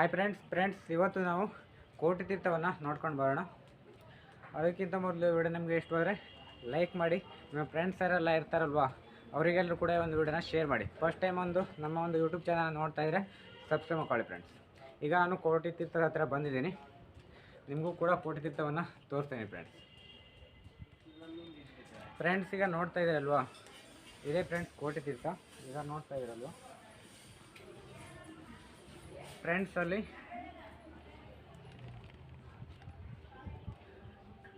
Hi friends friends ಇವತ್ತು ನಾವು ಕೋಟಿ ತೀರ್ಥವನ್ನು ನೋಡ್ಕೊಂಡು ಬರೋಣ. ಅದಕ್ಕಿಂತ ಮೊದಲು ವಿಡಿಯೋ ನಿಮಗೆ ಇಷ್ಟ ಹೋದರೆ ಲೈಕ್ ಮಾಡಿ. ನಿಮ್ಮ ಫ್ರೆಂಡ್ಸ್ ಯಾರೆಲ್ಲ ಇರ್ತಾರಲ್ವಾ ಅವರಿಗೆಲ್ಲರೂ ಕೂಡ ಒಂದು ವಿಡಿಯೋನ ಶೇರ್ ಮಾಡಿ. ಫಸ್ಟ್ ಟೈಮ್ ಒಂದು ನಮ್ಮ ಒಂದು ಯೂಟ್ಯೂಬ್ ಚಾನಲ್ ನೋಡ್ತಾ ಇದ್ದರೆ ಸಬ್ಸ್ಕ್ರೈಬ್ ಮಾಡ್ಕೊಳ್ಳಿ ಫ್ರೆಂಡ್ಸ್ ಈಗ ನಾನು ಕೋಟಿ ತೀರ್ಥದ ಹತ್ರ ಬಂದಿದ್ದೀನಿ. ನಿಮಗೂ ಕೂಡ ಕೋಟಿ ತೀರ್ಥವನ್ನು ತೋರಿಸ್ತೀನಿ ಫ್ರೆಂಡ್ಸ್ ಫ್ರೆಂಡ್ಸ್ ಈಗ ನೋಡ್ತಾ ಇದ್ದೀರಲ್ವಾ? ಇದೇ ಫ್ರೆಂಡ್ಸ್ ಕೋಟಿ ತೀರ್ಥ. ಈಗ ನೋಡ್ತಾ ಇದ್ದೀರಲ್ವಾ? ಫ್ರೆಂಡ್ಸ್ ಅಲ್ಲಿ.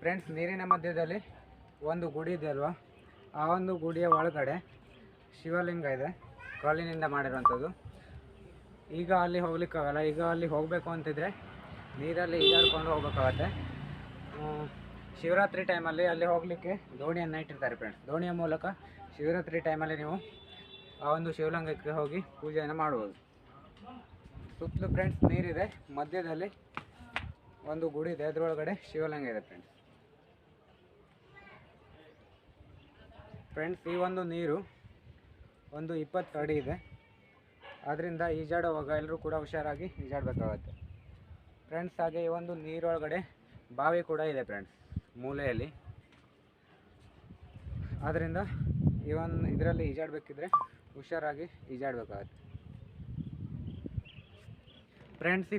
ಫ್ರೆಂಡ್ಸ್ ನೀರಿನ ಮಧ್ಯದಲ್ಲಿ ಒಂದು ಗುಡಿ ಇದೆ ಅಲ್ವಾ? ಆ ಒಂದು ಗುಡಿಯ ಒಳಗಡೆ ಶಿವಲಿಂಗ ಇದೆ ಕಲ್ಲಿನಿಂದ ಮಾಡಿರುವಂಥದ್ದು. ಈಗ ಅಲ್ಲಿ ಹೋಗ್ಲಿಕ್ಕಾಗಲ್ಲ. ಈಗ ಅಲ್ಲಿ ಹೋಗಬೇಕು ಅಂತಿದ್ರೆ ನೀರಲ್ಲಿ ಈಜಾಡ್ಕೊಂಡು ಹೋಗ್ಬೇಕಾಗತ್ತೆ. ಶಿವರಾತ್ರಿ ಟೈಮಲ್ಲಿ ಅಲ್ಲಿ ಹೋಗಲಿಕ್ಕೆ ದೋಣಿಯನ್ನು ಇಟ್ಟಿರ್ತಾರೆ ಫ್ರೆಂಡ್ಸ್ ದೋಣಿಯ ಮೂಲಕ ಶಿವರಾತ್ರಿ ಟೈಮಲ್ಲಿ ನೀವು ಆ ಒಂದು ಶಿವಲಿಂಗಕ್ಕೆ ಹೋಗಿ ಪೂಜೆಯನ್ನು ಮಾಡ್ಬೋದು. ಸುತ್ತಲೂ ಫ್ರೆಂಡ್ಸ್ ನೀರಿದೆ. ಮಧ್ಯದಲ್ಲಿ ಒಂದು ಗುಡಿ ಇದೆ ಅದರೊಳಗಡೆ ಶಿವಲಿಂಗ ಇದೆ ಫ್ರೆಂಡ್ಸ್ ಫ್ರೆಂಡ್ಸ್ ಈ ಒಂದು ನೀರು ಒಂದು ಇಪ್ಪತ್ತು ಅಡಿ ಇದೆ. ಆದ್ದರಿಂದ ಈಜಾಡುವಾಗ ಎಲ್ಲರೂ ಕೂಡ ಹುಷಾರಾಗಿ ಈಜಾಡಬೇಕಾಗತ್ತೆ. ಫ್ರೆಂಡ್ಸ್ ಹಾಗೆ ಈ ಒಂದು ನೀರೊಳಗಡೆ ಬಾವಿ ಕೂಡ ಇದೆ ಫ್ರೆಂಡ್ಸ್ ಮೂಲೆಯಲ್ಲಿ. ಆದ್ದರಿಂದ ಈ ಒಂದು ಇದರಲ್ಲಿ ಈಜಾಡಬೇಕಿದ್ರೆ ಹುಷಾರಾಗಿ ಈಜಾಡಬೇಕಾಗತ್ತೆ. ಫ್ರೆಂಡ್ಸ್, ಈ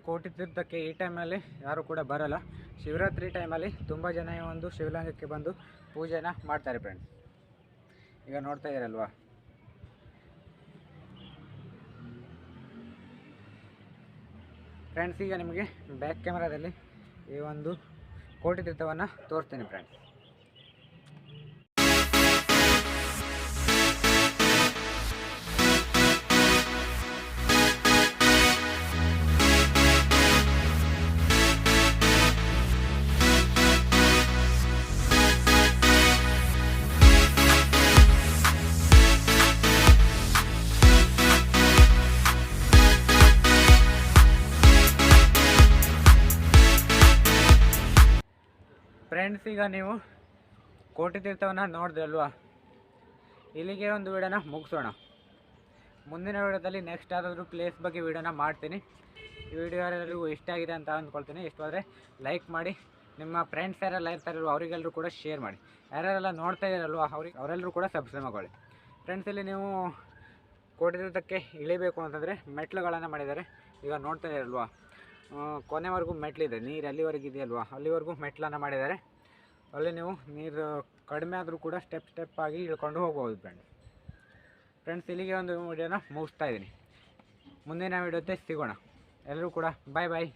ಈ ಟೈಮಲ್ಲಿ ಯಾರು ಕೂಡ ಬರಲ್ಲ. ಶಿವರಾತ್ರಿ ಟೈಮಲ್ಲಿ ತುಂಬ ಜನ ಒಂದು ಶಿವಲಿಂಗಕ್ಕೆ ಬಂದು ಪೂಜೆನ ಮಾಡ್ತಾರೆ ಫ್ರೆಂಡ್ಸ್. ಈಗ ನೋಡ್ತಾ ಇದ್ದೀರಲ್ವಾ ಫ್ರೆಂಡ್ಸ್, ಈಗ ನಿಮಗೆ ಬ್ಯಾಕ್ ಕ್ಯಾಮ್ರಾದಲ್ಲಿ ಈ ಒಂದು ಕೋಟಿ ತೀರ್ಥವನ್ನು ತೋರಿಸ್ತೀನಿ ಫ್ರೆಂಡ್ಸ್. ಫ್ರೆಂಡ್ಸ್ ಈಗ ನೀವು ಕೋಟಿ ತೀರ್ಥವನ್ನು ನೋಡಿದೆ ಅಲ್ವಾ? ಇಲ್ಲಿಗೆ ಒಂದು ವಿಡಿಯೋನ ಮುಗಿಸೋಣ. ಮುಂದಿನ ವಿಡಿಯೋದಲ್ಲಿ ನೆಕ್ಸ್ಟ್ ಯಾವುದಾದ್ರೂ ಪ್ಲೇಸ್ ಬಗ್ಗೆ ವಿಡಿಯೋನ ಮಾಡ್ತೀನಿ. ಈ ವಿಡಿಯೋ ಎಲ್ಲರಿಗೂ ಇಷ್ಟ ಆಗಿದೆ ಅಂತ ಅಂದ್ಕೊಳ್ತೀನಿ. ಇಷ್ಟವಾದರೆ ಲೈಕ್ ಮಾಡಿ, ನಿಮ್ಮ ಫ್ರೆಂಡ್ಸ್ ಯಾರೆಲ್ಲ ಇರ್ತಾರಲ್ವ ಅವರಿಗೆಲ್ಲರೂ ಕೂಡ ಶೇರ್ ಮಾಡಿ. ಯಾರ್ಯಾರೆಲ್ಲ ನೋಡ್ತಾ ಇದ್ದಾರಲ್ವ ಅವ್ರಿಗೆ ಅವರೆಲ್ಲರೂ ಕೂಡ ಸಬ್ಸ್ಕ್ರೈಬ್ ಮಾಡ್ಕೊಳ್ಳಿ. ಫ್ರೆಂಡ್ಸ್ ಇಲ್ಲಿ ನೀವು ಕೋಟಿ ಇಳಿಬೇಕು ಅಂತಂದರೆ ಮೆಟ್ಲುಗಳನ್ನು ಮಾಡಿದ್ದಾರೆ. ಈಗ ನೋಡ್ತಾ ಇರಲ್ವಾ ಕೊನೆವರೆಗೂ ಮೆಟ್ಲಿದೆ. ನೀರು ಅಲ್ಲಿವರೆಗೆ ಇದೆಯಲ್ವಾ ಅಲ್ಲಿವರೆಗೂ ಮೆಟ್ಲನ್ನು ಮಾಡಿದ್ದಾರೆ. ಅಲ್ಲಿ ನೀವು ನೀರು ಕಡಿಮೆ ಆದರೂ ಕೂಡ ಸ್ಟೆಪ್ ಸ್ಟೆಪ್ ಆಗಿ ಇಳ್ಕೊಂಡು ಹೋಗ್ಬೋದು ಫ್ರೆಂಡ್ಸ್ ಫ್ರೆಂಡ್ಸ್ ಇಲ್ಲಿಗೆ ಒಂದು ವಿಡಿಯೋನ ಮುಗಿಸ್ತಾ ಇದ್ದೀನಿ. ಮುಂದಿನ ವಿಡಿಯೋತೆ ಸಿಗೋಣ. ಎಲ್ಲರೂ ಕೂಡ ಬಾಯ್ ಬಾಯ್